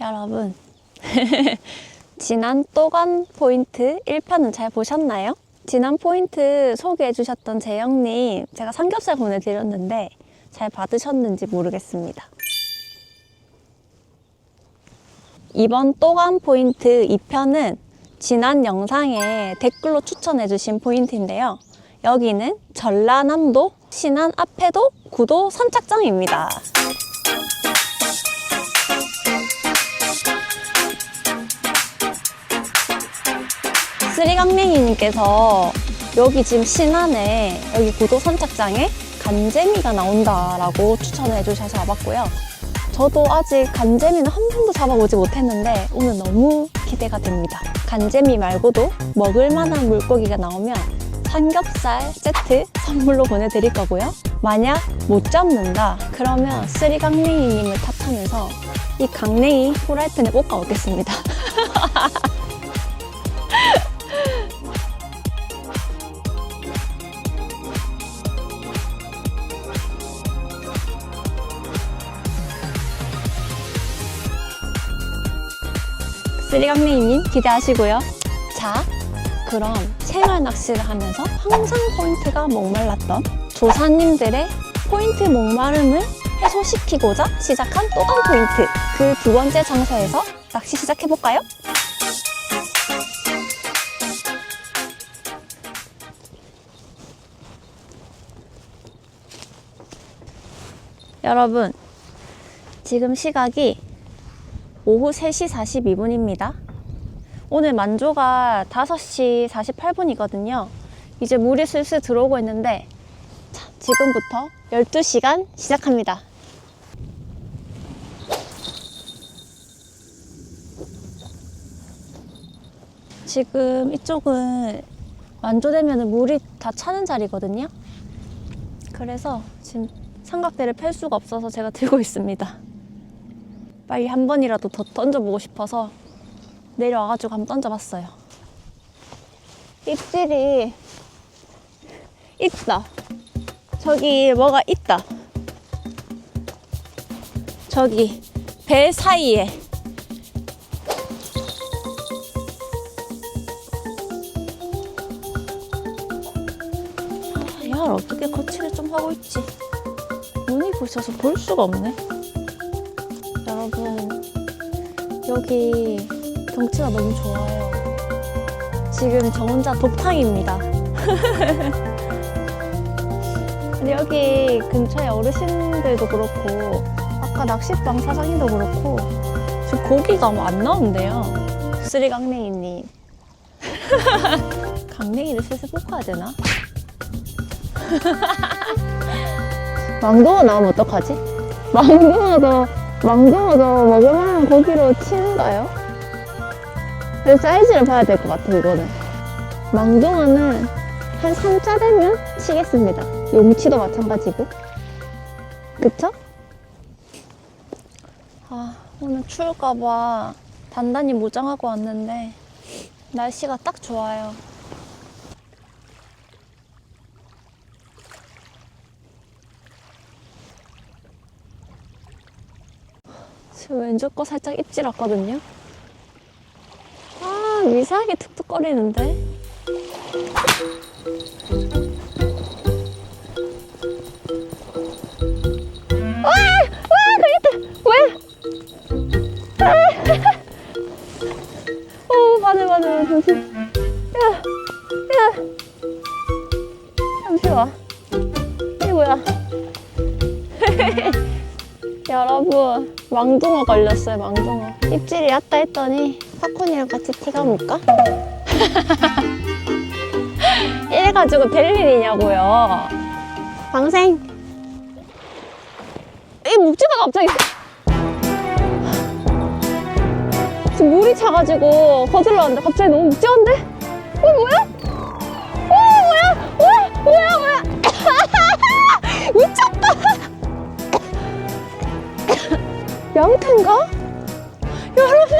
여러분, 지난 또간 포인트 1편은 잘 보셨나요? 지난 포인트 소개해 주셨던 재영님, 제가 삼겹살 보내드렸는데 잘 받으셨는지 모르겠습니다. 이번 또간 포인트 2편은 지난 영상에 댓글로 추천해 주신 포인트인데요. 여기는 전라남도 신안 앞에도 구도 선착장입니다. 쓰리강냉이님께서 여기 지금 신안에 여기 구도 선착장에 간재미가 나온다라고 추천해 주셔서 와봤고요. 저도 아직 간재미는 한 번도 잡아보지 못했는데 오늘 너무 기대가 됩니다. 간재미 말고도 먹을 만한 물고기가 나오면 삼겹살 세트 선물로 보내드릴 거고요. 만약 못 잡는다 그러면 쓰리 강냉이님을 탓하면서 이 강냉이 프라이팬에 볶아 먹겠습니다. 쓰리강냉이님 기대하시고요. 자, 그럼 생활 낚시를 하면서 항상 포인트가 목말랐던 조사님들의 포인트 목마름을 해소시키고자 시작한 또한 포인트. 그 두 번째 장소에서 낚시 시작해볼까요? 여러분, 지금 시각이 오후 3시 42분입니다. 오늘 만조가 5시 48분이거든요. 이제 물이 슬슬 들어오고 있는데, 자, 지금부터 12시간 시작합니다. 지금 이쪽은 만조되면 물이 다 차는 자리거든요. 그래서 지금 삼각대를 펼 수가 없어서 제가 들고 있습니다. 빨리 한 번이라도 더 던져보고 싶어서 내려와가지고 한번 던져봤어요. 입질이 있다. 저기 뭐가 있다. 저기 배 사이에. 아, 야, 어떻게 거치를 좀 하고 있지? 눈이 부셔서 볼 수가 없네. 여러분, 여기 경치가 너무 좋아요. 지금 저 혼자 독탕입니다. 근데 여기 근처에 어르신들도 그렇고, 아까 낚싯방 사장님도 그렇고, 지금 고기가 뭐 안 나온대요. 쓰리 강냉이님. 강냉이를 슬슬 볶아야 되나? 망둥어 나오면 어떡하지? 망둥어도 망둥어도 먹을만한 고기로 치는가요? 근데 사이즈를 봐야 될 것 같아 이거는 망둥어는 한 3자 되면 치겠습니다 용치도 마찬가지고 그쵸? 아 오늘 추울까봐 단단히 무장하고 왔는데 날씨가 딱 좋아요 지금 왼쪽 거 살짝 입질 왔거든요. 아, 미세하게 툭툭거리는데. 와! 와, 걸렸다! 왜? 아! 오, 바늘, 바늘, 잠시. 야, 야. 잠시 와. 이게 뭐야? 여러분 망둥어 걸렸어요 망둥어 입질이 왔다 했더니 파콘이랑 같이 티가 볼까? 이래 가지고 될 일이냐고요 방생 이 묵지가 갑자기 지금 물이 차가지고 거슬러 왔는데 갑자기 너무 묵직한데? 어 뭐야? 어 뭐야? 뭐야? 뭐야 뭐야? 미쳤다 양태인가? 여러분,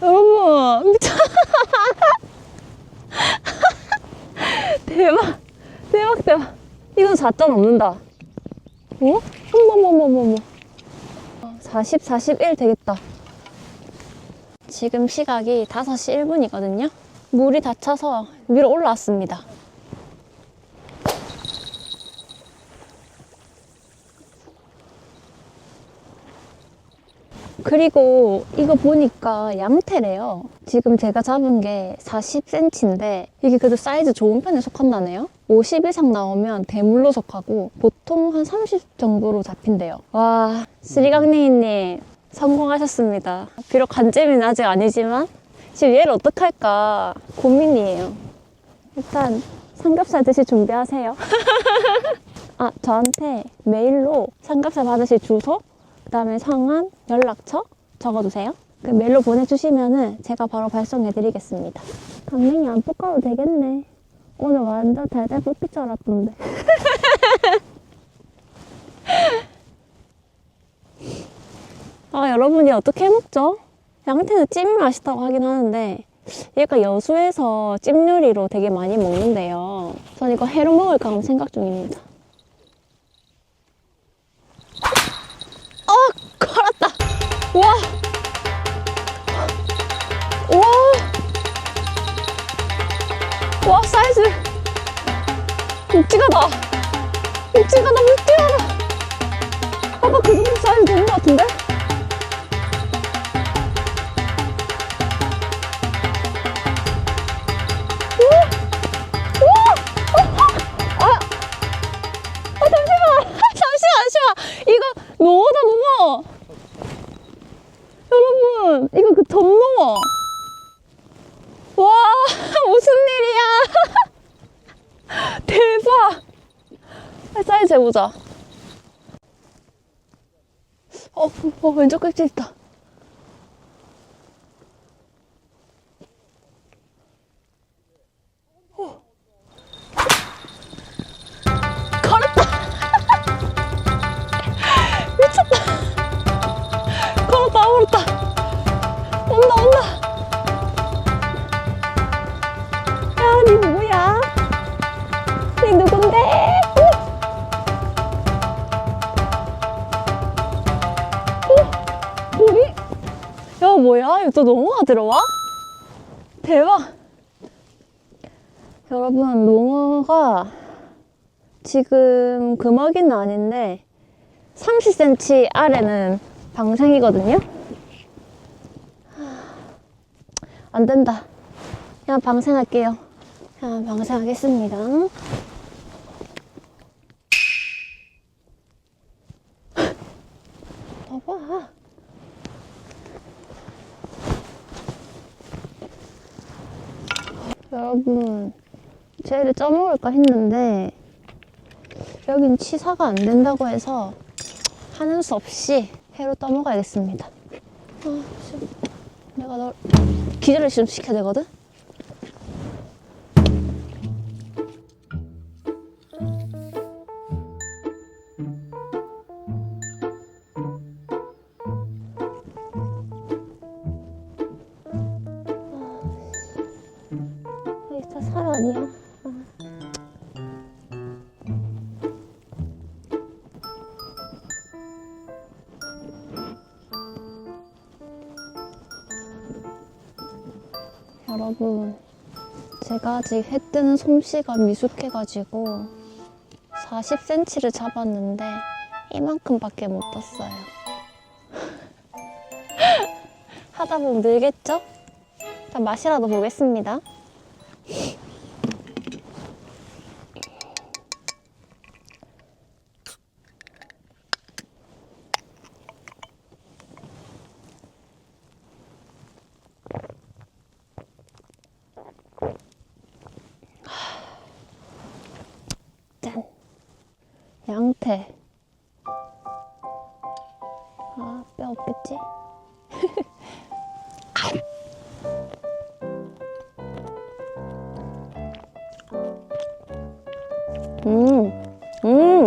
여러분. 대박, 대박, 대박. 이건 4자 넘는다. 어? 어머머머머머. 40, 41 되겠다. 지금 시각이 5시 1분이거든요. 물이 다 차서 위로 올라왔습니다. 그리고 이거 보니까 양태래요. 지금 제가 잡은 게 40cm인데 이게 그래도 사이즈 좋은 편에 속한다네요. 50 이상 나오면 대물로 속하고 보통 한 30 정도로 잡힌대요. 와, 스리강냉이님 성공하셨습니다. 비록 간재미는 아직 아니지만 지금 얘를 어떡할까 고민이에요. 일단 삼겹살 드실 준비하세요. 아, 저한테 메일로 삼겹살 받으실 주소, 그 다음에 성함, 연락처 적어주세요. 그 메일로 보내주시면은 제가 바로 발송해드리겠습니다. 강냉이 안 볶아도 되겠네. 오늘 완전 달달 뽑힐 줄 알았던데. 아, 여러분이 어떻게 먹죠? 양태는 찜이 맛있다고 하긴 하는데, 얘가 여수에서 찜 요리로 되게 많이 먹는데요. 전 이거 회로 먹을까 하면 생각 중입니다. 묵직하다. 묵직하다, 묵직하다. 아까 그 정도 사이즈 되는 것 같은데? 아, 잠시만. 이거 농어다, 농어. 여러분, 이거 그 덤농어. 와, 무슨 일이야. 대박. 아, 사이즈 해 보자. 어, 어, 왼쪽 깍지 있다. 뭐야? 이거 또 농어가 들어와? 대박. 여러분, 농어가 지금 금어기는 아닌데 30cm 아래는 방생이거든요. 안 된다. 그냥 방생할게요. 그냥 방생하겠습니다. 봐봐. 여러분, 쟤를 쪄먹을까 했는데 여긴 치사가 안 된다고 해서 하는 수 없이 회로 떠먹어야겠습니다. 아, 내가 널 기절을 지금 시켜야 되거든? 여러분, 제가 아직 해 뜨는 솜씨가 미숙해가지고 40cm를 잡았는데 이만큼밖에 못 떴어요. 하다 보면 늘겠죠? 자, 맛이라도 보겠습니다. 양태. 아, 뼈 없겠지? 음, 음.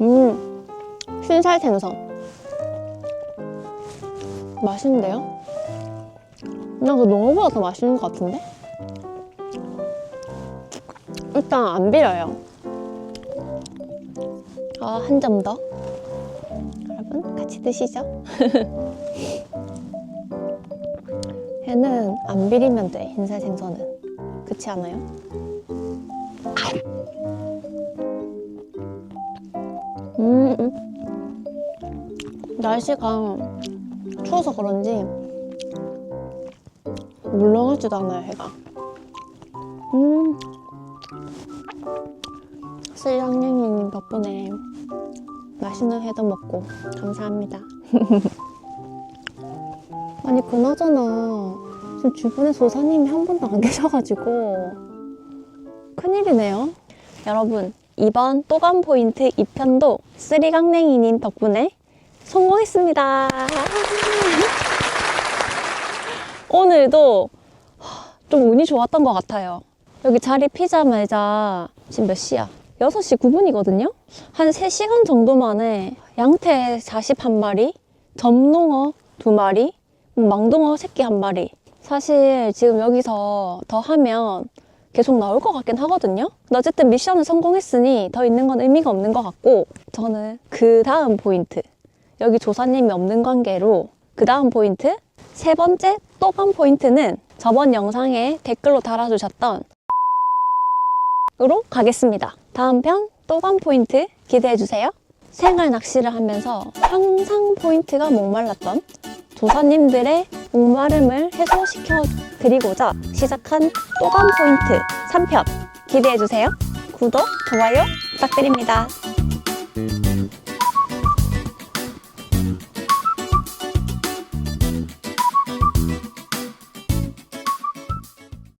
음. 흰살 생선. 맛있는데요? 난그 농어보다 더 맛있는 것 같은데? 일단 안 비려요. 제가 한점 더. 여러분, 같이 드시죠. 얘는 안 비리면 돼, 흰살 생선은. 그렇지 않아요? 음, 음. 날씨가 추워서 그런지 물렁하지도 않아요, 해가. 쓸양냥이님 덕분에 맛있는 회도 먹고 감사합니다. 아니 그나저나 지금 주변에 조사님이 한 분도 안 계셔가지고 큰일이네요. 여러분 이번 또감 포인트 2편도 쓰리 강냉이님 덕분에 성공했습니다. 오늘도 좀 운이 좋았던 것 같아요. 여기 자리 피자마자 지금 몇 시야? 6시 9분이거든요? 한 3시간 정도 만에 양태 41마리, 점농어 2마리, 망둥어 새끼 1마리. 사실 지금 여기서 더 하면 계속 나올 것 같긴 하거든요? 어쨌든 미션을 성공했으니 더 있는 건 의미가 없는 것 같고 저는 그 다음 포인트 여기 조사님이 없는 관계로 그 다음 포인트 세 번째 또감 포인트는 저번 영상에 댓글로 달아주셨던 으로 가겠습니다. 다음 편 또감 포인트 기대해주세요. 생활 낚시를 하면서 항상 포인트가 목말랐던 조사님들의 목마름을 해소시켜 드리고자 시작한 또감 포인트 3편 기대해주세요. 구독, 좋아요 부탁드립니다.